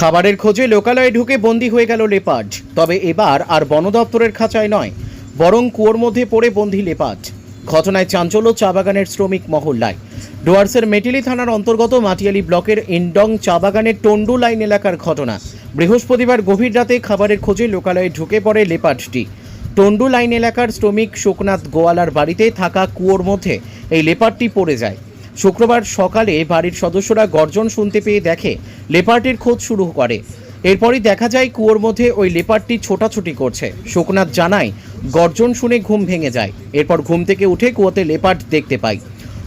খাবারের খোঁজে লোকালয়ে ঢুকে বন্দি হয়ে গেল লেপার্ড। তবে এবার আর বন দপ্তরের খাঁচায় নয়, বরং কুয়োর মধ্যে পড়ে বন্দি লেপার্ড। ঘটনায় চাঞ্চল্য চা বাগানের শ্রমিক মহল্লায়। ডুয়ার্সের মেটিলি থানার অন্তর্গত মাটিয়ালি ব্লকের ইন্ডং চা বাগানের টন্ডু লাইন এলাকার ঘটনা। বৃহস্পতিবার গভীর রাতে খাবারের খোঁজে লোকালয়ে ঢুকে পড়ে লেপার্ডটি। টন্ডু লাইন এলাকার শ্রমিক শোকনাথ গোয়ালার বাড়িতে থাকা কুয়োর মধ্যে এই লেপার্ডটি পড়ে যায়। শুক্রবার সকালে বাড়ির সদস্যরা গর্জন শুনতে পেয়ে দেখে লেপার্ডটির খোঁজ শুরু করে। এরপরই দেখা যায় কুয়োর মধ্যে ওই লেপারটি ছোটাছুটি করছে। শোকনাথ জানায়, গর্জন শুনে ঘুম ভেঙে যায়। এরপর ঘুম থেকে উঠে কুয়োতে লেপার্ট দেখতে পায়।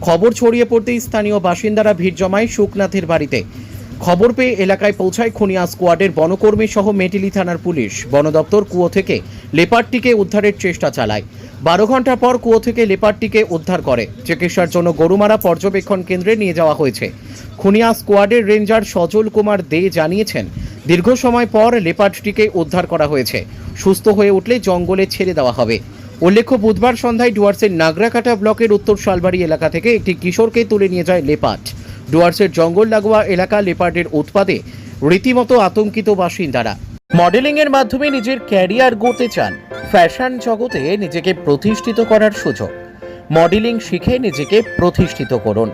খবর ছড়িয়ে পড়তেই স্থানীয় বাসিন্দারা ভিড় জমায় শুকনাথের বাড়িতে। খবর পেয়ে এলাকায় পৌঁছায় খুনিয়া স্কোয়াডের বনকর্মী সহ মেটিলি থানার পুলিশ। বন দপ্তর কুয়ো থেকে লেপারটিকে উদ্ধারের চেষ্টা চালায়। বারো ঘণ্টা পর কুয়ো থেকে লেপারটিকে উদ্ধার করে। চিকিৎসার জন্য গরুমারা পর্যবেক্ষণ কেন্দ্রে নিয়ে যাওয়া হয়েছে। খুনিয়া স্কোয়াডের রেঞ্জার সজল কুমার দে জানিয়েছেন, দীর্ঘ সময় পর লেপার্ডটিকে উদ্ধার করা হয়েছে। সুস্থ হয়ে উঠলে জঙ্গলে ছেড়ে দেওয়া হবে। উল্লেখ্য, বুধবার সন্ধ্যায় ডুয়ার্সের নাগরাকাটা ব্লকের উত্তর শালবাড়ি এলাকা থেকে একটি কিশোরকে তুলে নিয়ে যায় লেপার্ড। ডুয়ার্সের জঙ্গল লাগোয়া এলাকা লেপার্ডের উৎপাদে রীতিমতো আতঙ্কিত বাসিন্দারা। মডেলিং এর মাধ্যমে নিজের ক্যারিয়ার গড়তে চান। ফ্যাশন জগতে নিজেকে প্রতিষ্ঠিত করার সুযোগ। মডেলিং শিখে নিজেকে প্রতিষ্ঠিত করুন।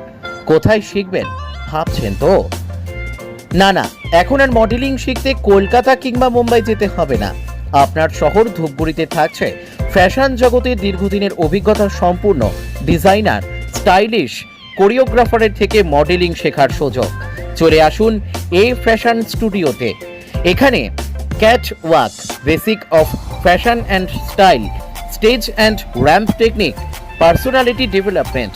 কোথায় শিখবেন, ভাবছেন তো? না না, এখন আর মডেলিং শিখতে কলকাতা কিংবা মুম্বাই যেতে হবে না। আপনার শহর ধূপগুড়িতে থাকছে। ফ্যাশন জগতে দীর্ঘদিনের অভিজ্ঞতা সম্পূর্ণ। ডিজাইনার, স্টাইলিশ কোরিওগ্রাফারের থেকে মডেলিং শেখার সুযোগ। চলে আসুন এ ফ্যাশন স্টুডিওতে। এখানে catwalk, basic of fashion and style, stage and ramp technique, personality development,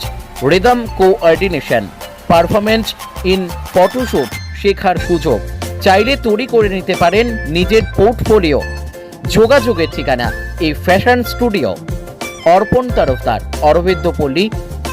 rhythm coordination performance in photoshoot শেখার সুযোগ। চাইলে তৈরি করে নিতে পারেন নিজের পোর্টফোলিও। যোগাযোগের ঠিকানা এই ফ্যাশন স্টুডিও, অর্পণ তরফদার, অরবিন্দ পল্লী